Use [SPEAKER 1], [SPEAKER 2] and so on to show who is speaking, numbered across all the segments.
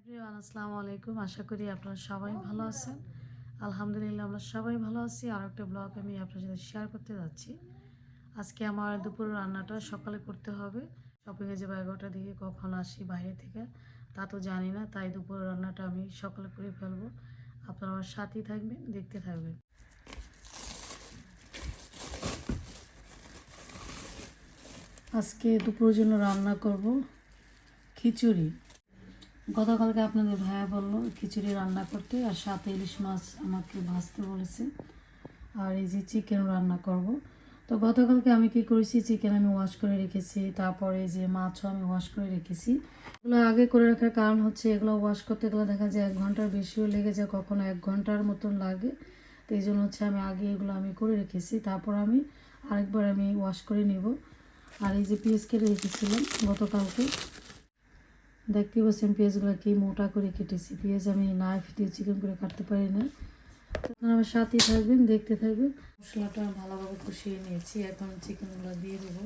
[SPEAKER 1] Everyone, আসসালামু আলাইকুম। আশা করি আপনারা সবাই ভালো আছেন। আলহামদুলিল্লাহ, আমরা সবাই ভালো আছি। আর একটা ব্লগ আমি আপনার সাথে শেয়ার করতে যাচ্ছি। আজকে আমার দুপুর রান্নাটা সকালে করতে হবে। শপিংয়ে যে এগারোটা দিকে কখন আসি বাইরে থেকে, তা তো জানি না। তাই দুপুর রান্নাটা আমি সকালে করে ফেলব। আপনারা আমার সাথেই থাকবেন, দেখতে থাকবেন। আজকে দুপুরের জন্য রান্না করব খিচুড়ি। গতকালকে আপনাদের ভাইয়া বলল খিচুড়ি রান্না করতে, আর সাথে ইলিশ মাছ আমাকে ভাজতে বলেছে। আর এই যে চিকেন রান্না করব। তো গতকালকে আমি কি করেছি, চিকেন আমি ওয়াশ করে রেখেছি, তারপরে যে মাছও আমি ওয়াশ করে রেখেছি। এগুলো আগে করে রাখার কারণ হচ্ছে এগুলো ওয়াশ করতে গেলে দেখা যায় এক ঘণ্টার বেশিও লেগে যায়, কখনো এক ঘণ্টার মতন লাগে। তো এই জন্য হচ্ছে আমি আগে এগুলো আমি করে রেখেছি, তারপর আমি আরেকবার আমি ওয়াশ করে নিব। আর এই যে পেঁয়াজ কেটে রেখেছিলাম গতকালকে। দেখতে পাচ্ছেন পেঁয়াজগুলো কি মোটা করে কেটেছি। পেঁয়াজ আমি নাইফ দিয়ে চিকেন করে কাটতে পারি না। আপনারা আমার সাথেই থাকবেন, দেখতে থাকবেন। মশলাটা ভালোভাবে কষিয়ে নিয়েছি, এখন চিকেনগুলো দিয়ে দেবো।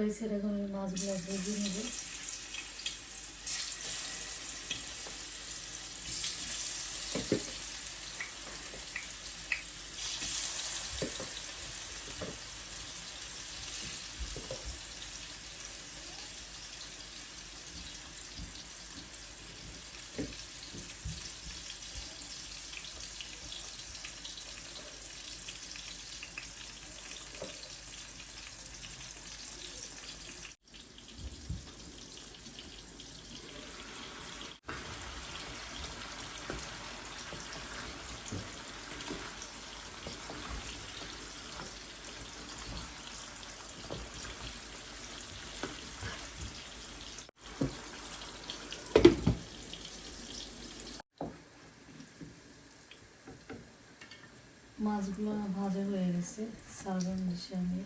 [SPEAKER 1] তো এই সেটা এখন আমি মাছগুলো ভেজে নেব। মাছগুলো ভাজা হয়ে গেছে। সার্ভেন ডিশে আমি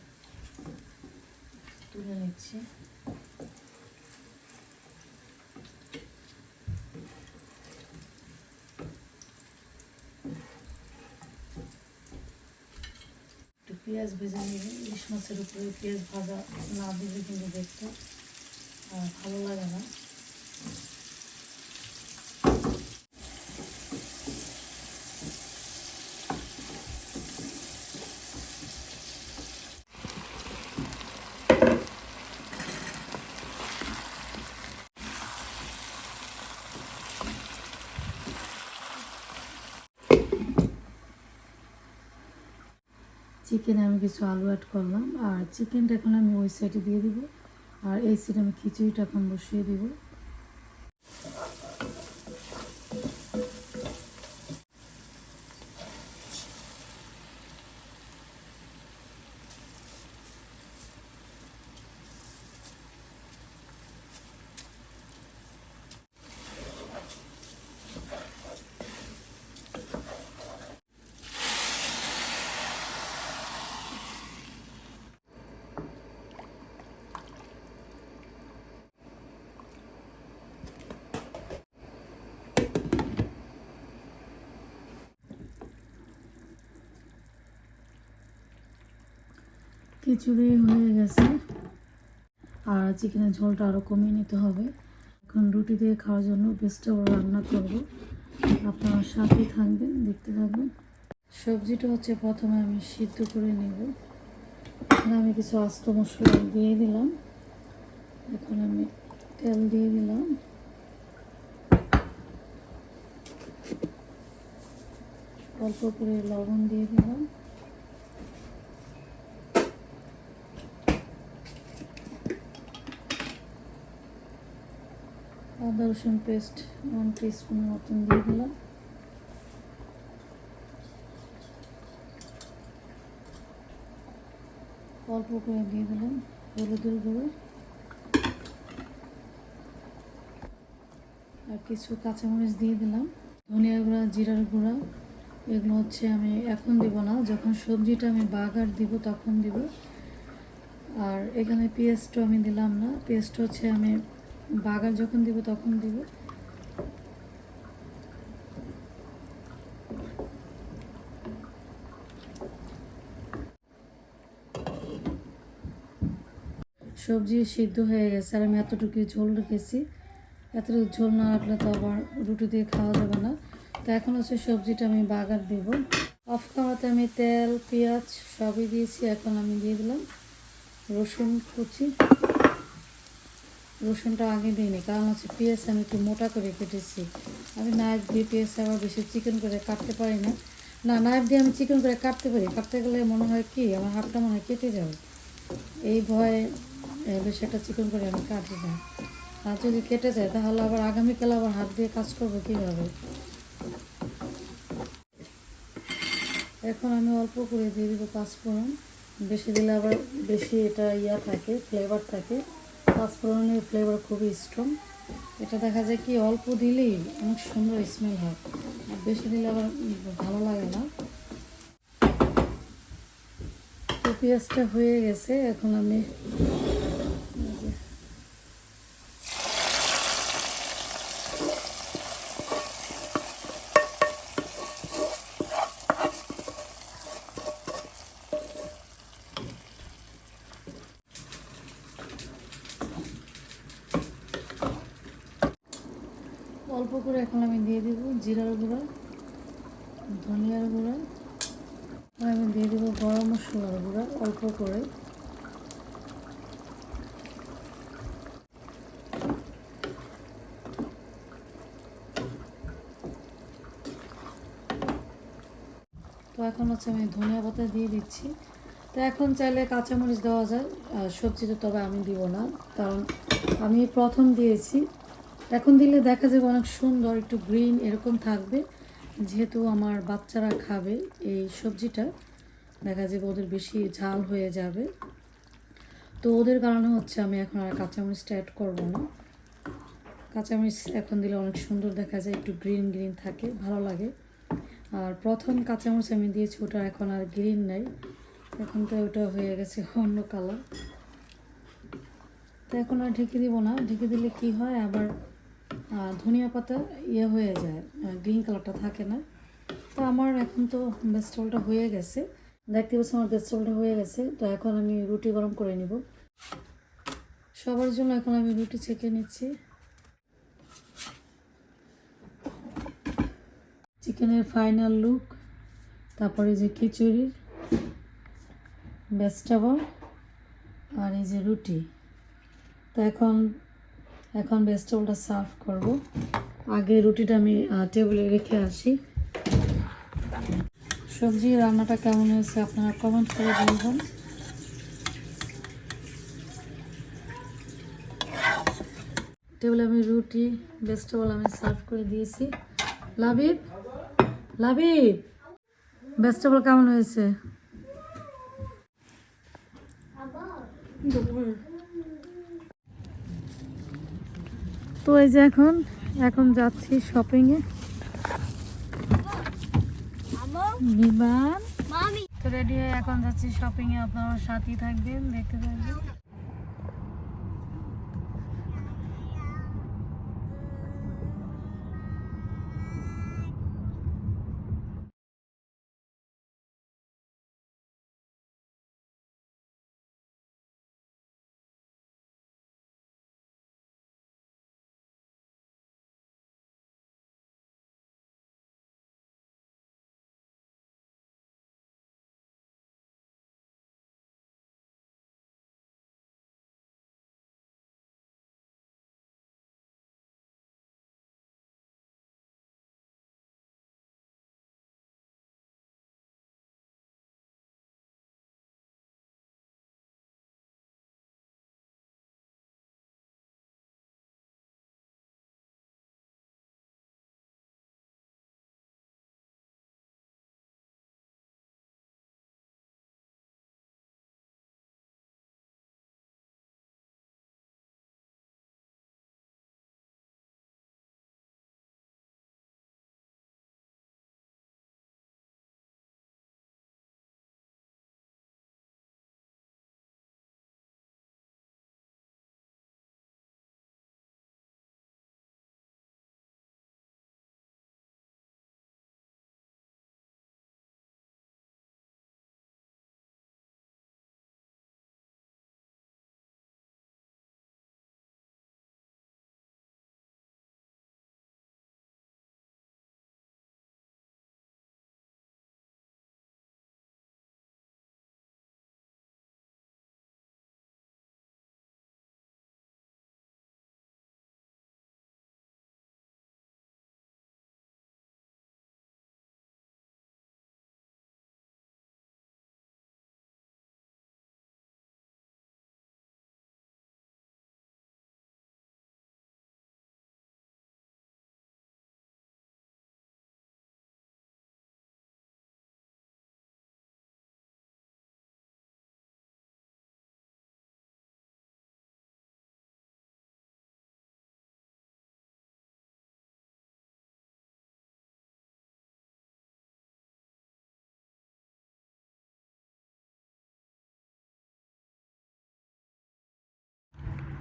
[SPEAKER 1] তুলে নিচ্ছি। পেঁয়াজ ভেজে নেবে। ইলিশ মাছের উপরে পেঁয়াজ ভাজা না দিলে কিন্তু দেখতে ভালো লাগে না। চিকেনে আমি কিছু আলু অ্যাড করলাম, আর চিকেনটা এখন আমি ওই সাইডে দিয়ে দিব। আর এই সাইডে আমি খিচুড়িটা এখন বসিয়ে দিব। খিচুড়ি হয়ে গেছে। আর চিকেনের ঝোলটা আরও কমিয়ে নিতে হবে। এখন রুটি দিয়ে খাওয়ার জন্য ভেজিটেবল রান্না করব। আপনারা সাথেই থাকবেন, দেখতে থাকবেন। সবজিটা হচ্ছে প্রথমে আমি সিদ্ধ করে নেব। এখানে আমি কিছু আস্ত মশলা দিয়ে দিলাম। এখন আমি তেল দিয়ে দিলাম। অল্প করে লবণ দিয়ে দিলাম। রসুন পেস্ট ওয়ান টিস্পুন মতন দিয়ে দিলাম অল্প করে দিয়ে দিলাম হলুদের গুঁড়ো আর কিছু কাঁচামরিচ দিয়ে দিলাম। ধনিয়া গুঁড়া, জিরার গুঁড়া, এগুলো হচ্ছে আমি এখন দিব না। যখন সবজিটা আমি বাগার দিব, তখন দিব। আর এখানে পেঁয়াজটা আমি দিলাম না। পেস্ট হচ্ছে আমি বাগার যখন দিব, তখন দিব। সবজি সিদ্ধ হয়ে গেছে, আর আমি এতটুকু ঝোল রেখেছি। এতটুকু ঝোল না রাখলে তো আবার রুটি দিয়ে খাওয়া যাবে না। তো এখন হচ্ছে সবজিটা আমি বাগার দিব। অফ খাওয়াতে আমি তেল, পেঁয়াজ সবই দিয়েছি, এখন আমি দিয়ে দিলাম রসুন কুচি। রসুনটা আগে দিইনি কারণ হচ্ছে পেঁয়াজ আমি একটু মোটা করে কেটেছি। আমি নাইফ দিয়ে পেঁয়াজ আবার বেশি চিকেন করে কাটতে পারি না। না নাইফ দিয়ে আমি চিকেন করে কাটতে পারি, কাটতে গেলে মনে হয় কি, আমার হাতটা মনে হয় কেটে যাবে। এই ভয়ে বেশি একটা চিকেন করে আমি কাটি না আর যদি কেটে যায়, তাহলে আবার আগামীকাল আবার হাত দিয়ে কাজ করব কীভাবে? এখন আমি অল্প করে দিয়ে দিব পাঁচফোড়ন বেশি দিলে আবার বেশি এটা ইয়া থাকে ফ্লেভার থাকে। পাঁচফোড়নের ফ্লেভার খুবই স্ট্রং এটা দেখা যায় কি, অল্প দিলেই অনেক সুন্দর স্মেল হয়। আর বেশি দিলে আবার ভালো লাগে না। তো পেঁয়াজটা হয়ে গেছে, এখন আমি এই যে অল্প করে এখন আমি দিয়ে দিব জিরার গুঁড়া ধনিয়ার গুঁড়া, আর আমি দিয়ে দেবো গরম মশলার গুঁড়া, অল্প করে। তো এখন হচ্ছে আমি ধনিয়া পাতা দিয়ে দিচ্ছি। তো এখন চাইলে কাঁচামরিচ দেওয়া যায় সবজিতে তবে আমি দিব না, কারণ আমি প্রথম দিয়েছি। এখন দিলে দেখা যাবে অনেক সুন্দর, একটু গ্রিন এরকম থাকবে। যেহেতু আমার বাচ্চারা খাবে এই সবজিটা, দেখা যাবে ওদের বেশি ঝাল হয়ে যাবে। তো ওদের কারণে হচ্ছে আমি এখন আর কাঁচামরিচটা অ্যাড করব না। কাঁচামরিচ এখন দিলে অনেক সুন্দর দেখা যায়, একটু গ্রিন গ্রিন থাকে, ভালো লাগে। আর প্রথম কাঁচামরিচ আমি দিয়েছি, ওটা এখন আর গ্রিন নাই। এখন তো ওটা হয়ে গেছে অন্য কালার তো এখন আর ঢেকে দিব না। ঢেকে দিলে কি হয়? আবার আহ, ধনিয়া পাতা ইয়ে হয়ে যায় গ্রিন কালারটা থাকে না। তো আমার এখন তো ভেজিটেবলটা হয়ে গেছে। দেখতে পাচ্ছি আমার ভেজিটেবলটা হয়ে গেছে। তো এখন আমি রুটি গরম করে নিব। সবার জন্য এখন আমি রুটি ছেঁকে নিচ্ছি। চিকেনের ফাইনাল লুক তারপরে যে খিচুড়ির ভেজিটেবল আর এই যে রুটি। তো এখন এখন ভেজিটেবলটা সার্ভ করব। আগে রুটিটা আমি টেবিলে রেখে আসি। সবজি রান্নাটা কেমন হয়েছে আপনারা কমেন্ট করে বলবেন। টেবিলে আমি রুটি ভেজিটেবল আমি সার্ভ করে দিয়েছি। লাবিব? লাবিব? ভেজিটেবল কেমন হয়েছে? তো এই যে এখন এখন যাচ্ছি শপিংয়ে বিমান তো রেডি হয়ে এখন যাচ্ছি শপিং এ আপনারা সাথেই থাকবেন দেখতে থাকবেন।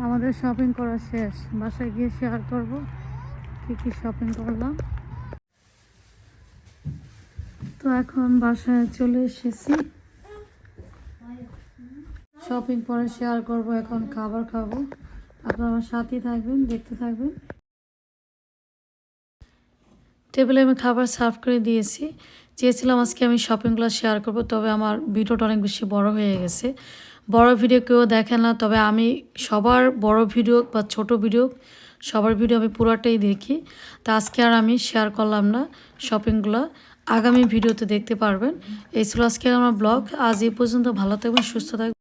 [SPEAKER 1] আমাদের শপিং করা শেষ। বাসায় গিয়ে শেয়ার করব। কি কি শপিং করলাম। তো এখন বাসায় চলে এসেছি। শপিং পরে শেয়ার করব, এখন খাবার খাব। আপনারা আমার সাথেই থাকবেন, দেখতে থাকবেন। টেবিলে আমি খাবার সার্ভ করে দিয়েছি। চেয়েছিলাম আজকে আমি শপিংগুলো শেয়ার করব, তবে আমার ভিডিওটা অনেক বেশি বড় হয়ে গেছে। বড় ভিডিও কেউ দেখে না, তবে আমি সবার বড় ভিডিও বা ছোট ভিডিও, সবার ভিডিও আমি পুরাটাই দেখি। তা আজকে আর আমি শেয়ার করলাম না শপিংগুলো আগামী ভিডিওতে দেখতে পারবেন। এই ছিল আজকে আমার ব্লগ আজ এই পর্যন্ত ভালো থাকবেন, সুস্থ থাকবেন।